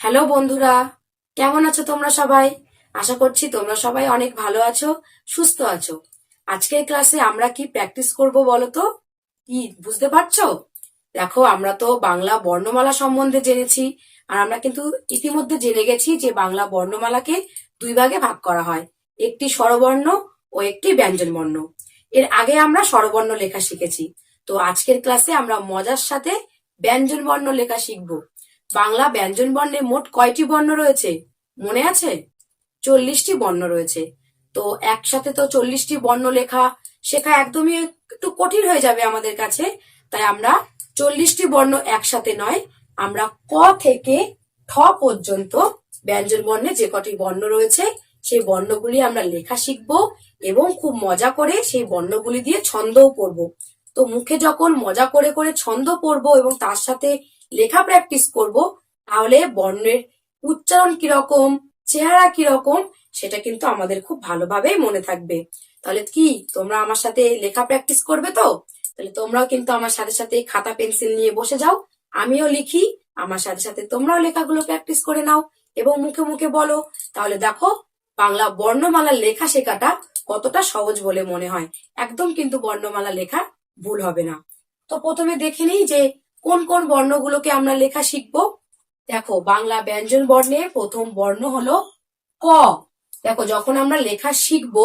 Hello বন্ধুরা, কেমন আছো তোমরা সবাই? আশা করছি তোমরা সবাই অনেক ভালো আছো, সুস্থ আছো। আজকের ক্লাসে আমরা কি প্র্যাকটিস করব বলো তো? কি, বুঝতে পারছ? দেখো, আমরা তো বাংলা বর্ণমালা সম্বন্ধে জেনেছি, আর আমরা কিন্তু ইতিমধ্যে জেনে গেছি যে বাংলা বর্ণমালাকে দুই ভাগে ভাগ করা হয়, একটি স্বরবর্ণ ও একটি ব্যঞ্জন বর্ণ এর আগে আমরা স্বরবর্ণ লেখা শিখেছি, তো আজকের ক্লাসে আমরা মজার সাথে ব্যঞ্জন বর্ণ লেখা শিখব। বাংলা ব্যঞ্জন বর্ণে মোট কয়টি বর্ণ রয়েছে? মনে আছে? চল্লিশটি বর্ণ রয়েছে। তো একসাথে তো চল্লিশটি বর্ণ লেখা শেখা একদমই একটু কঠিন হয়ে যাবে আমাদের কাছে। তাই আমরা চল্লিশটি বর্ণ একসাথে নয়, আমরা ক থেকে ঠ পর্যন্ত ব্যঞ্জন বর্ণে যে কটি বর্ণ রয়েছে, সেই বর্ণগুলি আমরা লেখা শিখব এবং খুব মজা করে সেই বর্ণগুলি দিয়ে ছন্দও পড়ব। তো মুখে যখন মজা করে করে ছন্দ পড়ব এবং তার সাথে লেখা প্র্যাকটিস করব, তাহলে বর্ণের উচ্চারণ কীরকম, চেহারা কীরকম, সেটা কিন্তু আমাদের খুব ভালোভাবে মনে থাকবে। তাহলে কি, তোমরা আমার সাথে লেখা প্র্যাকটিস করবে তো? তাহলে তোমরাও কিন্তু আমার সাথে সাথে খাতা পেন্সিল নিয়ে বসে যাও, আমিও লিখি, আমার সাথে সাথে তোমরাও লেখাগুলো প্র্যাকটিস করে নাও, এবং মুখে মুখে বলো। তাহলে দেখো, বাংলা বর্ণমালা লেখা শেখাটা কতটা সহজ বলে মনে হয়। একদম কিন্তু বর্ণমালা লেখা ভুল হবে না। তো প্রথমে দেখে নিই যে কোন কোন বর্ণগুলোকে আমরা লেখা শিখব? দেখো, বাংলা ব্যঞ্জন বর্ণে প্রথম বর্ণ হলো ক। দেখো, যখন আমরা লেখা শিখব,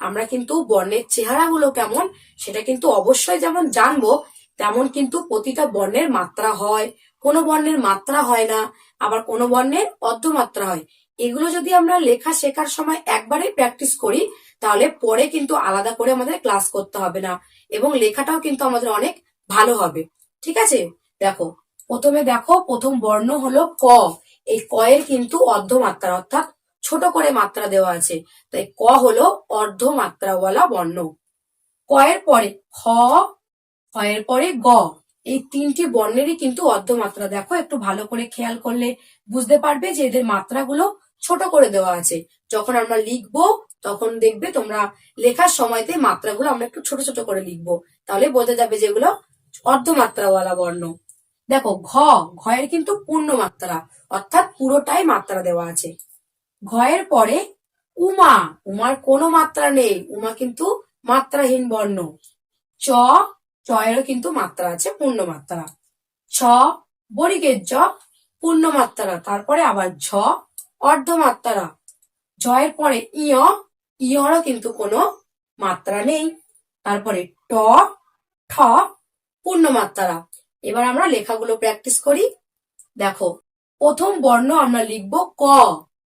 আমরা কিন্তু বর্ণের চেহারাগুলো কেমন, সেটা কিন্তু অবশ্যই যেমন জানব, তেমন কিন্তু প্রতিটা বর্ণের মাত্রা হয়। কোনো বর্ণের মাত্রা হয় না, আবার কোনো বর্ণের অর্ধমাত্রা হয়। এগুলো যদি আমরা লেখা শেখার সময় একবারে প্র্যাকটিস করি, তাহলে পরে কিন্তু আলাদা করে আমাদের ক্লাস করতে হবে না, এবং লেখাটাও কিন্তু আমাদের অনেক ভালো হবে। ঠিক আছে? দেখো, প্রথমে দেখো, প্রথম বর্ণ হলো ক। এই ক এর কিন্তু অর্ধমাত্রা, অর্থাৎ ছোট করে মাত্রা দেওয়া আছে। তাই ক হলো অর্ধমাত্রাওয়ালা বর্ণ। ক এর পরে খ খ এর পরে গ। এই তিনটি বর্ণেরই কিন্তু অর্ধমাত্রা। দেখো, একটু ভালো করে খেয়াল করলে বুঝতে পারবে যে এদের মাত্রাগুলো ছোট করে দেওয়া আছে। যখন আমরা লিখব, তখন দেখবে তোমরা লেখার সময়তে মাত্রাগুলো আমরা একটু ছোট ছোট করে লিখব। তাহলে বোঝা যাবে যেগুলো অর্ধমাত্রাওয়ালা বর্ণ। দেখো, ঘ, ঘয়ের কিন্তু পূর্ণ মাত্রা অর্থাৎ পুরোটাই মাত্রা দেওয়া আছে। ঘয়ের পরে উমা, উমার কোনো মাত্রা নেই, উমা কিন্তু মাত্রাহীন বর্ণ। চ, চয়েরও কিন্তু মাত্রা আছে পূর্ণ মাত্রা ছ বরিকের জ পূর্ণ মাত্রা তারপরে আবার ঝ, অর্ধমাত্রা। জয়ের পরে ইয়, ইয়রও কিন্তু কোনো মাত্রা নেই। তারপরে ট, ঠ পূর্ণ মাত্রা এবার আমরা লেখাগুলো প্র্যাকটিস করি। দেখো, প্রথম বর্ণ আমরা লিখব ক।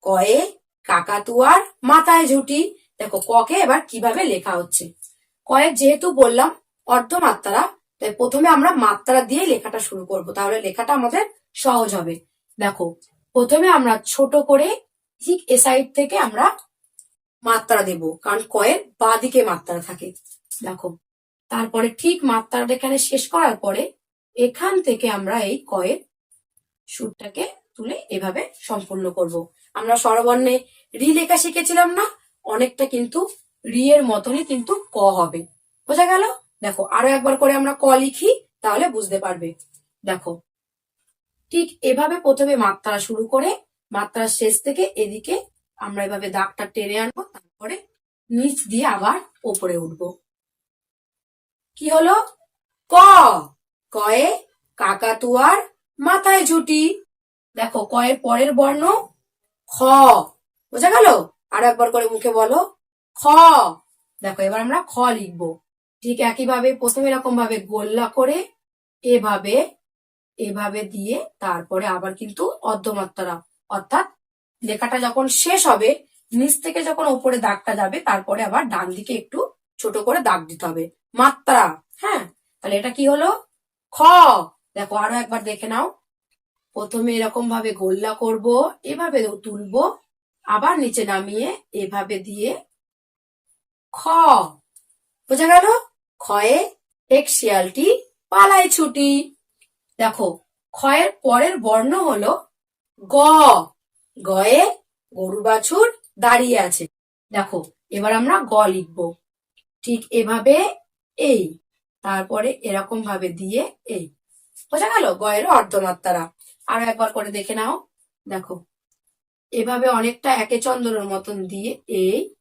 কয়ে কাকাতুয়ার মাথায় ঝুটি। দেখো, ককে এবার কীভাবে লেখা হচ্ছে। কয়ের যেহেতু বললাম অর্ধমাত্রা, তাই প্রথমে আমরা মাত্রা দিয়ে লেখাটা শুরু করব, তাহলে লেখাটা আমাদের সহজ হবে। দেখো, প্রথমে আমরা ছোট করে ঠিক এ সাইড থেকে আমরা মাত্রা দেব, কারণ কয়ের বাঁ দিকে মাত্রা থাকে। দেখো, তারপরে ঠিক মাত্রাটা এখানে শেষ করার পরে এখান থেকে আমরা এই কয়ের সুরটাকে তুলে এভাবে সম্পূর্ণ করব। আমরা স্বরবর্ণে রি লেখা শিখেছিলাম না, অনেকটা কিন্তু রি এর মতনই কিন্তু ক হবে। বোঝা গেল? দেখো, আরও একবার করে আমরা ক লিখি, তাহলে বুঝতে পারবে। দেখো, ঠিক এভাবে প্রথমে মাত্রা শুরু করে মাত্রার শেষ থেকে এদিকে আমরা এভাবে দাগটা টেনে আনব, তারপরে নিচ দিয়ে আবার ওপরে উঠবো। কি হলো? ক! কয়ে কাকাতুয়ার মাথায় ঝুটি। দেখো কয়ের পরের বর্ণ খ। বোঝা গেল? আর একবার করে মুখে বলো। খ। দেখো, এবার আমরা খ লিখব। ঠিক একইভাবে প্রথমে এরকম ভাবে গোল্লা করে এভাবে এভাবে দিয়ে তারপরে আবার কিন্তু অর্ধমাত্রা অর্থাৎ লেখাটা যখন শেষ হবে, নিচ থেকে যখন ওপরে দাগটা যাবে, তারপরে আবার ডান দিকে একটু ছোট করে দাগ দিতে হবে। মাত্রা হ্যাঁ? তাহলে এটা কি হলো? খ। দেখো, আরও একবার দেখে নাও। প্রথমে এরকম ভাবে গোল্লা করব, এভাবে তুলবো, আবার নিচে নামিয়ে এভাবে দিয়ে খ। বোঝা গেল? খয়ে এক শিয়ালটি পালায় ছুটি। দেখো খয়ের পরের বর্ণ হলো গ। গয়ে গরু বাছুর দাঁড়িয়ে আছে। দেখো, এবার আমরা গ লিখব। ঠিক এভাবে এই তারপরে এরকম ভাবে দিয়ে এই। বোঝা গেল? গয়ের অর্ধমাত্রা আরও একবার করে দেখে নাও। দেখো। এভাবে অনেকটা একে চন্দ্রের মতন দিয়ে এই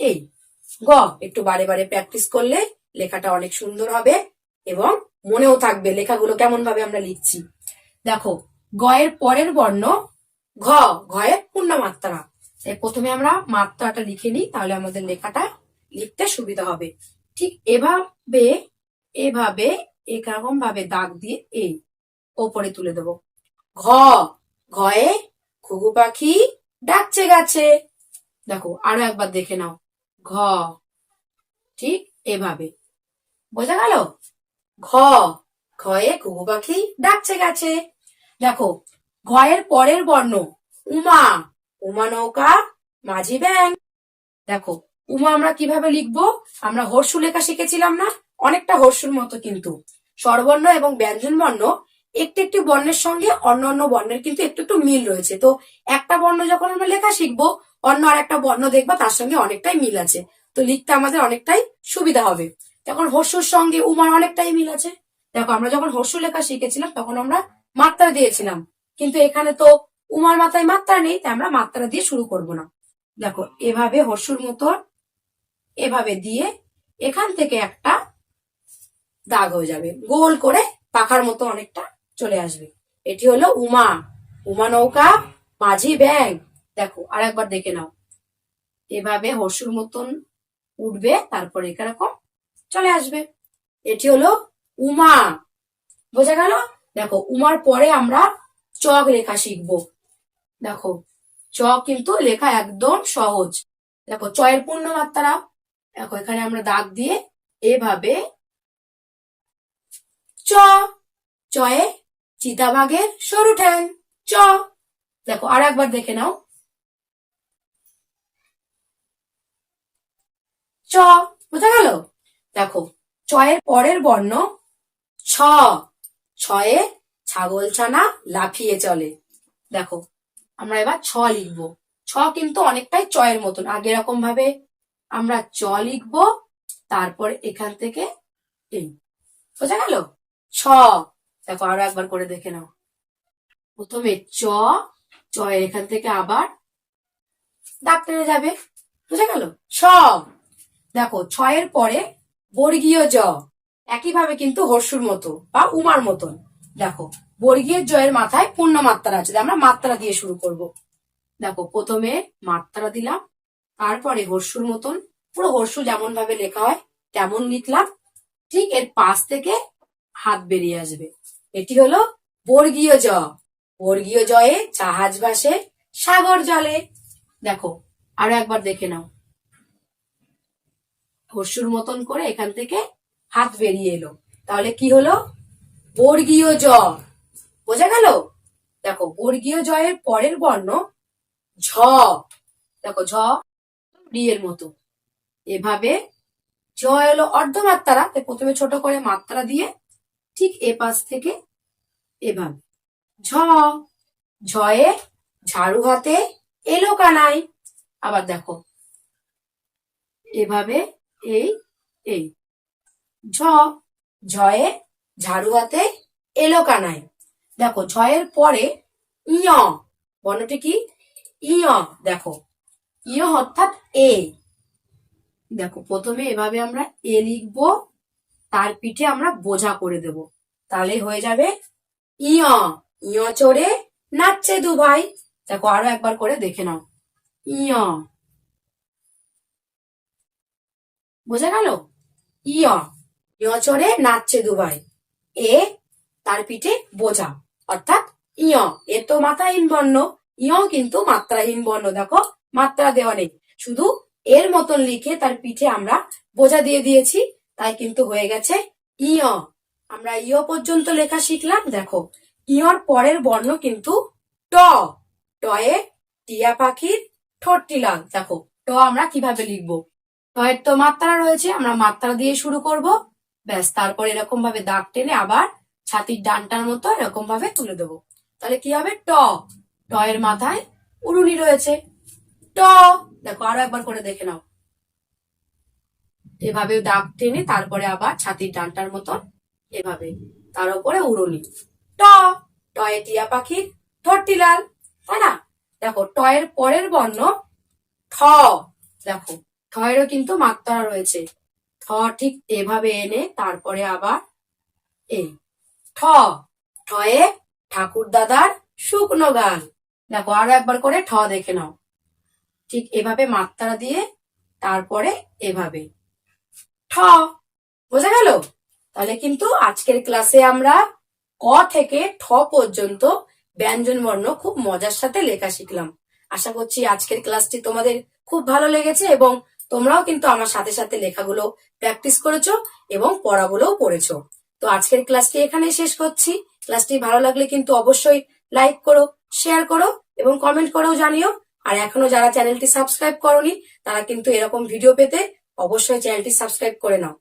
এই। গ, একটু বারে বারে প্র্যাকটিস করলে লেখাটা অনেক সুন্দর হবে এবং মনেও থাকবে লেখাগুলো কেমন ভাবে আমরা লিখছি। দেখো, গয়ের পরের বর্ণ ঘ, ঘয়ের পূর্ণ মাত্রা তাই প্রথমে আমরা মাত্রাটা লিখে নিই, তাহলে আমাদের লেখাটা লিখতে সুবিধা হবে। ঠিক এভাবে এভাবে এরকম ভাবে দাগ দিয়ে এই ওপরে তুলে দেব। ঘ, ঘয়ে ঘুঘু পাখি ডাকছে গাছে। দেখো, আরও একবার দেখে নাও। ঘ, ঠিক এভাবে। বোঝা গেল? ঘ, ঘয়ে ঘুঘু পাখি ডাকছে গাছে। দেখো, ঘয়ের পরের বর্ণ, উমা উমা নৌকা, মাঝি ব্যাং দেখো, উমা আমরা কীভাবে লিখব? আমরা হর্ষু লেখা শিখেছিলাম না? অনেকটা হর্ষুর মতো কিন্তু। স্বরবর্ণ এবং ব্যঞ্জন বর্ণ একটি একটি বর্ণের সঙ্গে অন্য অন্য বর্ণের কিন্তু একটু একটু মিল রয়েছে। তো একটা বর্ণ যখন আমরা লেখা শিখব, অন্য আর একটা বর্ণ দেখবা তার সঙ্গে অনেকটাই মিল আছে। তো লিখতে আমাদের অনেকটাই সুবিধা হবে। তখন হর্ষুর সঙ্গে উমার অনেকটাই মিল আছে। দেখো, আমরা যখন হর্ষু লেখা শিখেছিলাম, তখন আমরা মাত্রা দিয়েছিলাম। কিন্তু এখানে তো উমার মাথায় মাত্রা নেই, তাই আমরা মাত্রা দিয়ে শুরু করব না। দেখো, এভাবে হর্ষুর মতো এভাবে দিয়ে এখান থেকে একটা দাগ হয়ে যাবে। গোল করে পাখার মতো অনেকটা চলে আসবে। এটি হলো উমা। উমা নৌকা, মাঝি ব্যাং দেখো আর একবার দেখে নাও। এভাবে হর্ষুর মতন উঠবে, তারপরে এরকম চলে আসবে। এটি হলো উমা। বোঝা গেল? দেখো, উমার পরে আমরা চক লেখা শিখব। দেখো, চক কিন্তু লেখা একদম সহজ। দেখো, চয়ের পূর্ণ মাত্রা দেখো, এখানে আমরা দাগ দিয়ে এভাবে চ। চয়ে চিতাবাঘের সরু ঠ্যাং। চ। দেখো আর একবার দেখে নাও। চ। বোঝা গেল? দেখো, চয়ের পরের বর্ণ ছ। ছয়ে ছাগল ছানা লাফিয়ে চলে। দেখো, আমরা এবার ছ লিখব। ছ কিন্তু অনেকটাই চয়ের মতন। আগে এরকম ভাবে আমরা চ লিখব, তারপর এখান থেকে এই। বোঝা গেল? ছ দেখো আরও একবার করে দেখে নাও। প্রথমে চ চয়ের এখান থেকে আবার টেনে যাবে। বুঝা গেল? ছ দেখো ছয়ের পরে বর্গীয় জ। একইভাবে কিন্তু হর্ষুর মতো বা উমার মতন। দেখো, বর্গীয় জয়ের মাথায় পূর্ণ মাত্রা আছে। আমরা মাত্রা দিয়ে শুরু করব। দেখো, প্রথমে মাত্রা দিলাম, তারপরে হর্ষুর মতন। পুরো হর্ষু যেমন ভাবে লেখা হয়, তেমন লিখলাম ঠিক এর পাশ থেকে হাত বেরিয়ে আসবে। এটি হলো বর্গীয় জ। বর্গীয় জয়ে জাহাজ ভাসে সাগর জলে। দেখো, আরও একবার দেখে নাও। হর্ষুর মতন করে এখান থেকে হাত বেরিয়ে এলো। তাহলে কি হলো? বর্গীয় জ। বোঝা গেল? দেখো, বর্গীয় জয়ের পরের বর্ণ ঝ। দেখো, ঝ এর মতো। এভাবে জ এলো অর্ধমাত্রা প্রথমে ছোট করে মাত্রা দিয়ে ঠিক এ পাশ থেকে এভাবে। ঝ, ঝয়ে ঝাড়ু হাতে এলো কানাই আবার দেখো, এভাবে এই এই। ঝ, ঝয়ে ঝাড়ু হাতে এলো কানাই দেখো, ঝয়ের পরে ইয় বর্ণটি কি? ইয় দেখো ইয় অর্থাৎ এ। দেখো, প্রথমে এভাবে আমরা এ লিখব। তার পিঠে আমরা বোঝা করে দেব। তাহলে হয়ে যাবে ইয়। ইয় চড়ে নাচছে দু ভাই দেখো আরও একবার করে দেখে নাও। ইয়। বোঝা গেল? ইয়। ইয় চড়ে নাচছে দু ভাই এ তার পিঠে বোঝা। অর্থাৎ ইয়। এ তো মাথাহীন বর্ণ। ইয় কিন্তু মাত্রাহীন বর্ণ। দেখো, মাত্রা দেওয়া নেই। শুধু এর মতন লিখে তার পিঠে আমরা বোঝা দিয়ে দিয়েছি। তাই কিন্তু হয়ে গেছে ইয়। আমরা ইয় পর্যন্ত লেখা শিখলাম, দেখো। ইয়র পরের বর্ণ কিন্তু ট। টয়ে টিয়া পাখির লাল দেখো, ট আমরা কীভাবে লিখব? টয়ের তো মাত্রা রয়েছে, আমরা মাত্রা দিয়ে শুরু করব। ব্যাস, তারপর এরকম ভাবে দাগ টেনে আবার ছাতির ডানটার মতো এরকম ভাবে তুলে দেবো। তাহলে কি হবে? ট। টয়ের মাথায় উড়ুনি রয়েছে। ট। দেখো, আরও একবার করে দেখে নাও। এভাবে দাগ টেনে তারপরে আবার ছাতির ডানটার মতন এভাবে। তার উপরে উড়ুনি। ট টয়ে টিয়া পাখির ঠোঁটটি লাল, তাই না? দেখো টয়ের পরের বর্ণ ঠ দেখো ঠয়েরও কিন্তু মাত্রা রয়েছে। ঠ ঠিক এভাবে এনে তারপরে আবার এই ঠ ঠয়ে ঠাকুর দাদার শুকনো গান। দেখো, আরও একবার করে ঠ দেখে নাও। ঠিক এভাবে মাত্রা দিয়ে তারপরে এভাবে। ঠ। বোঝা গেল? তাহলে কিন্তু আজকের ক্লাসে আমরা ক থেকে ঠ পর্যন্ত ব্যঞ্জন বর্ণ খুব মজার সাথে লেখা শিখলাম। আশা করছি আজকের ক্লাসটি তোমাদের খুব ভালো লেগেছে এবং তোমরাও কিন্তু আমার সাথে সাথে লেখাগুলো প্র্যাকটিস করেছ এবং পড়াগুলোও পড়েছো। তো আজকের ক্লাসটি এখানে শেষ করছি। ক্লাসটি ভালো লাগলে কিন্তু অবশ্যই লাইক করো শেয়ার করো এবং কমেন্ট করেও জানিও। আর এখনও যারা চ্যানেলটি সাবস্ক্রাইব করনি, তারা কিন্তু এরকম ভিডিও পেতে অবশ্যই চ্যানেলটি সাবস্ক্রাইব করে নাও।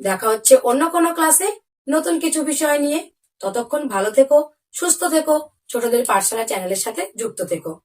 দেখা হচ্ছে অন্য কোনো ক্লাসে নতুন কিছু বিষয় নিয়ে। ততক্ষণ ভালো থেকো, সুস্থ থেকো, ছোটদের পাঠশালা চ্যানেলের সাথে যুক্ত থেকো।